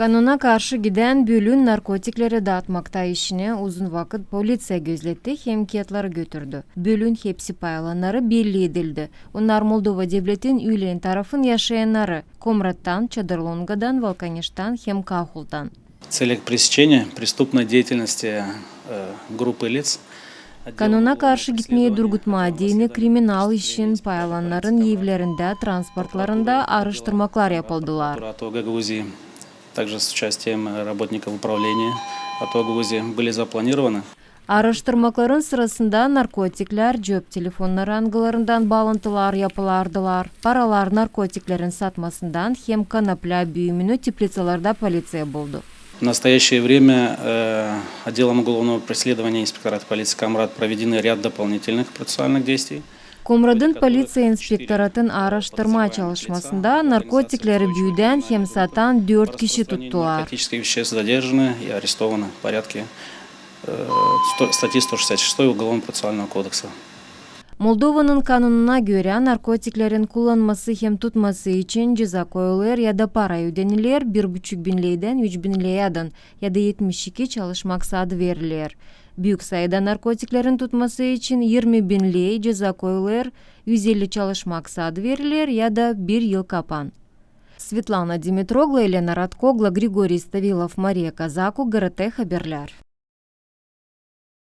Қануна каршы гиден бөлүн наркотиклери датмакта ишине узун вакыт полиция көзлөттү хемкиятлар көтүрдү бөлүн хепси пайланары белли эдилди унар молдова девлетин үйлен тарафын яшаянары комраттан чадырлонгадан волканештан Хемкахултан. в целях пресечения преступной деятельности э, группы лиц. Кануна каршы китмей Дургутма дейіні криминал ишин пайланларын евлерінде, транспортларында арыштырмаклар япылдылар. Также с участием э, работников управления АТО Гагаузии были запланированы. Araştırmakların sırasında narkotikler, cep telefonları angılarından bağlantılar yapılardılar. Paralar narkotiklerin satmasından hem kanapla büyümünü teplitsalarda politsiya buldu. В настоящее время э, отделом уголовного преследования инспектората полиции Камрад проведены ряд дополнительных процессуальных действий. Komradın polisiya inspektoratın araştırma çalışmasında narkotikleri büyüden hem satan 4 kişi Распространение tuttular. Наркотических веществ задержаны и арестованы в порядке э, статьи 166 Уголовного процессуального кодекса. Moldova'nın kanununa göre narkotiklerin kullanması hem tutması için ceza koyulur ya da para ödenilir 1,5 bin leyden 3 bin leyden ya da 72 çalış maksadı verilir. Büyük sayıda narkotiklerin tutması için 20 bin ley ceza koyulur, 150 çalış maksadı verilir ya da 1 yıl kapan. Светлана Димитрогла, Елена Радкогла, Григорий Ставилов, Мария Казаку, ГРТ Хаберлер.